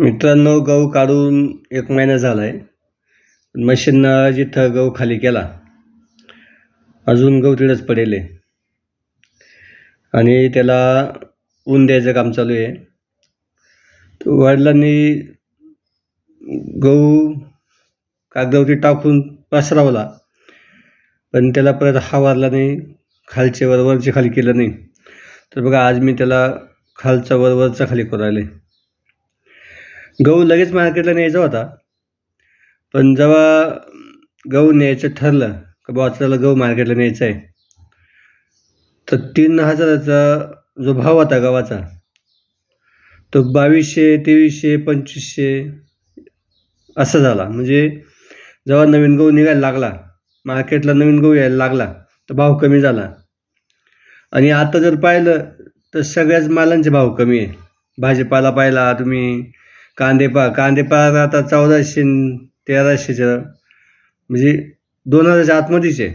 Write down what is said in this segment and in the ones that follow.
मित्रांनो गहू काढून एक महिना झाला आहे मशीननं जिथं गहू खाली केला अजून गहू तिथंच पडेल. आहे आणि त्याला ऊन द्यायचं काम चालू आहे. वडिलांनी गहू कागदावरती टाकून पसरावला पण त्याला परत हवारला नाही खालचे वरवरचे खाली केलं नाही. तर बघा आज मी त्याला खालचा वरवरचा खाली करायला गहू लगेच मार्केटला न्यायचा होता. पण जेव्हा गहू न्यायचं ठरलं का बा आपल्याला गहू मार्केटला न्यायचा आहे. तर तीन हजाराचा जो भाव होता गव्हाचा तो बावीसशे तेवीसशे पंचवीसशे असा झाला. म्हणजे जेव्हा नवीन गहू निघायला लागला मार्केटला नवीन गहू यायला लागला तर भाव कमी झाला. आणि आता जर पाहिलं तर सगळ्याच मालांचे भाव कमी आहे. भाजीपाला पाहिला तुम्ही कांदे पा कांदे आता चौदाशे तेराशेचं म्हणजे दोन हजारच्या आतमध्येच आहे.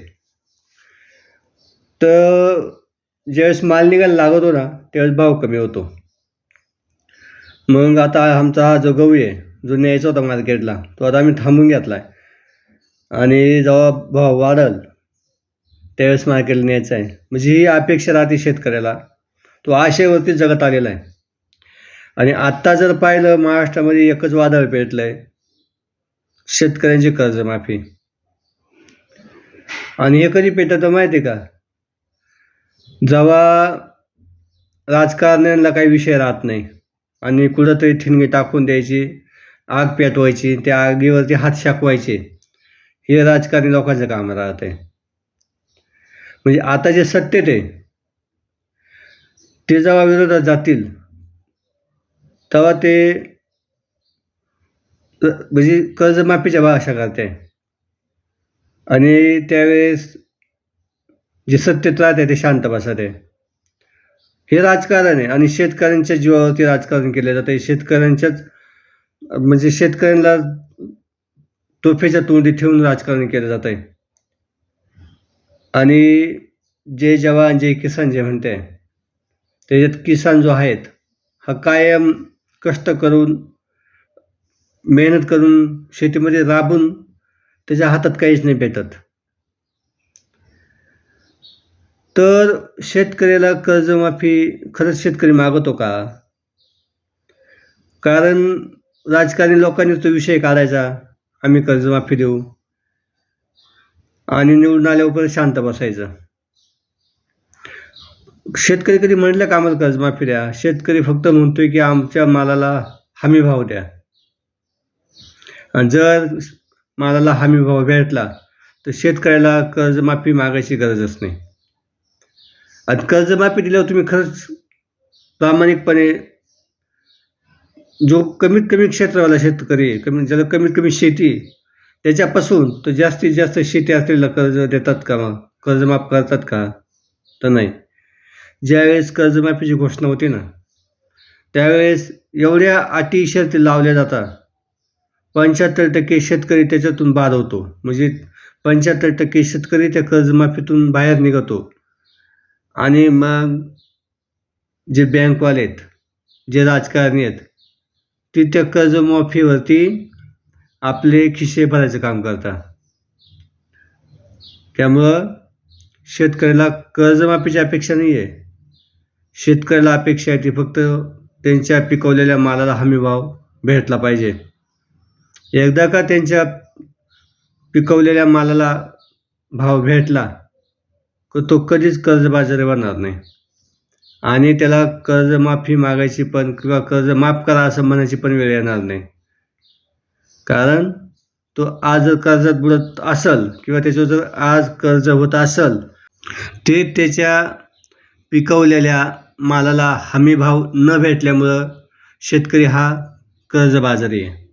तर ज्यावेळेस माल निघायला लागतो ना त्यावेळेस भाव कमी होतो. मग आता आमचा हा जो गहू आहे जो न्यायचा होता मार्केटला तो आता आम्ही थांबून घेतला आहे आणि जेव्हा भाव वाढल त्यावेळेस मार्केटला न्यायचा आहे. म्हणजे ही अपेक्षा राहते शेतकऱ्याला. तो आशेवरती जगत आलेला आहे. आणि आत्ता जर पाहिलं महाराष्ट्रामध्ये एकच वादळ पेटलं आहे शेतकऱ्यांची कर्जमाफी. आणि हे कधी पेटतं माहिती आहे का? जेव्हा राजकारण्यांना काही विषय राहत नाही. आणि कुठंतरी ठिणगी टाकून द्यायची आग पेटवायची त्या आगीवरती हात शाकवायचे. हे राजकारणी लोकांचं काम राहत आहे म्हणजे आता जे सत्तेत आहे ते जेव्हा विरोधात जातील. तेव्हा ते म्हणजे कर्जमाफीच्या भाषा करते. आणि त्यावेळेस जे सत्तेत राहते ते शांत बसते. हे राजकारण आहे आणि शेतकऱ्यांच्या जीवावरती राजकारण केले जाते. शेतकऱ्यांच्याच म्हणजे शेतकऱ्यांना तोफेच्या तोंडी ठेवून राजकारण केलं जात आहे आणि जे जवान जे किसान जे म्हणते त्याच्यात किसान जो आहेत हा कायम कष्ट करून मेहनत करून शेतीमध्ये राबून त्याच्या हातात काहीच नाही भेटत. तर शेतकऱ्याला कर्जमाफी खरंच शेतकरी मागवतो का? कारण राजकारणी लोकांनी तो विषय काढायचा आम्ही कर्जमाफी देऊ. आणि निवडून आल्यावर शांत बसायचं. शेतकरी कधी म्हटल्या का आम्हाला कर्जमाफी द्या शेतकरी फक्त म्हणतोय की आमच्या मालाला हमी भाव द्या. आणि जर मालाला हमी भाव भेटला तर शेतकऱ्याला कर्जमाफी मागायची गरजच नाही. आणि कर्जमाफी दिल्यावर तुम्ही खरंच प्रामाणिकपणे जो कमीत कमी क्षेत्रवाला शेतकरी कमी ज्याला कमीत कमी शेती त्याच्यापासून तर जास्तीत जास्त शेती असलेला कर्ज देतात का मग? कर्जमाफ करतात का? तर नाही. ज्यावेळेस कर्जमाफीची घोषणा होती ना त्यावेळेस एवढ्या अटी शर्ती लावल्या जातात. पंच्याहत्तर टक्के शेतकरी त्याच्यातून बाद होतो. म्हणजे पंच्याहत्तर टक्के शेतकरी त्या कर्जमाफीतून बाहेर निघतो. आणि मग जे बँकवाले आहेत जे राजकारणी आहेत ते त्या कर्जमाफीवरती आपले खिसे भरायचं काम करतात. त्यामुळं शेतकऱ्याला कर्जमाफीची अपेक्षा नाही आहे शेतकऱ्याला अपेक्षा आहे ती फक्त त्यांच्या पिकवलेल्या मालाला हमीभाव भेटला पाहिजे. एकदा का त्यांच्या पिकवलेल्या मालाला भाव भेटला तर तो कधीच कर्जबाजारी बनणार नाही. आणि त्याला कर्जमाफी मागायची पण किंवा कर्ज माफ करा असं म्हणायची पण वेळ येणार नाही. कारण तो आज जर कर्जात बुडत असल किंवा त्याच्यावर जर आज कर्ज होत असल ते त्याच्या पिकवलेल्या मालाला हमीभाव न भेटल्यामुळं शेतकरी हा कर्जबाजारी आहे.